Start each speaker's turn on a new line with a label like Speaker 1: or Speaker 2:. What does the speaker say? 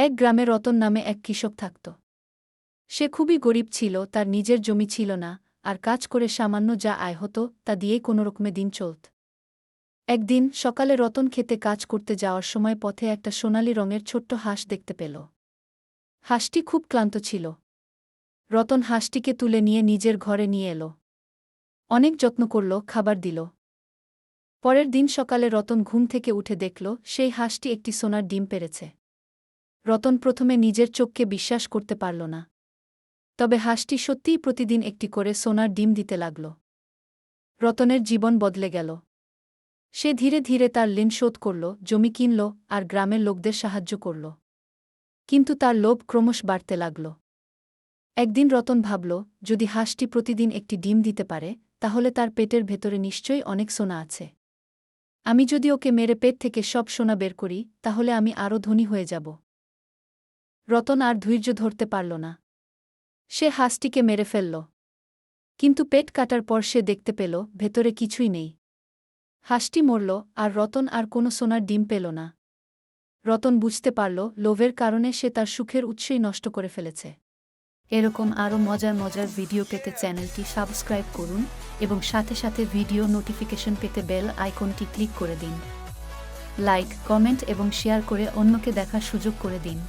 Speaker 1: এক গ্রামে রতন নামে এক কৃষক থাকত। সে খুবই গরিব ছিল, তার নিজের জমি ছিল না, আর কাজ করে সামান্য যা আয় হতো, তা দিয়েই কোনোরকমে দিন চলত। একদিন সকালে রতন খেতে কাজ করতে যাওয়ার সময় পথে একটা সোনালি রঙের ছোট্ট হাঁস দেখতে পেল। হাঁসটি খুব ক্লান্ত ছিল। রতন হাঁসটিকে তুলে নিয়ে নিজের ঘরে নিয়ে এলো। অনেক যত্ন করল, খাবার দিল। পরের দিন সকালে রতন ঘুম থেকে উঠে দেখল, সেই হাঁসটি একটি সোনার ডিম পেরেছে। রতন প্রথমে নিজের চোখকে বিশ্বাস করতে পারল না। তবে হাঁসটি সত্যিই প্রতিদিন একটি করে সোনার ডিম দিতে লাগল। রতনের জীবন বদলে গেল। সে ধীরে ধীরে তার ঋণ শোধ করল, জমি কিনল আর গ্রামের লোকদের সাহায্য করল। কিন্তু তার লোভ ক্রমশ বাড়তে লাগল। একদিন রতন ভাবল, যদি হাঁসটি প্রতিদিন একটি ডিম দিতে পারে, তাহলে তার পেটের ভেতরে নিশ্চয়ই অনেক সোনা আছে। আমি যদি ওকে মেরে পেট থেকে সব সোনা বের করি, তাহলে আমি আরও ধনী হয়ে যাব। রতন আর ধৈর্য ধরতে পারল না। সে হাঁসটিকে মেরে ফেলল। কিন্তু পেট কাটার পর সে দেখতে পেল, ভেতরে কিছুই নেই। হাঁসটি মরল, আর রতন আর কোনো সোনার ডিম পেল না। রতন বুঝতে পারল, লোভের কারণে সে তার সুখের উৎসই নষ্ট করে ফেলেছে। এরকম আরও মজার মজার ভিডিও পেতে চ্যানেলটি সাবস্ক্রাইব করুন এবং সাথে সাথে ভিডিও নোটিফিকেশন পেতে বেল আইকনটি ক্লিক করে দিন। লাইক, কমেন্ট এবং শেয়ার করে অন্যকে দেখার সুযোগ করে দিন।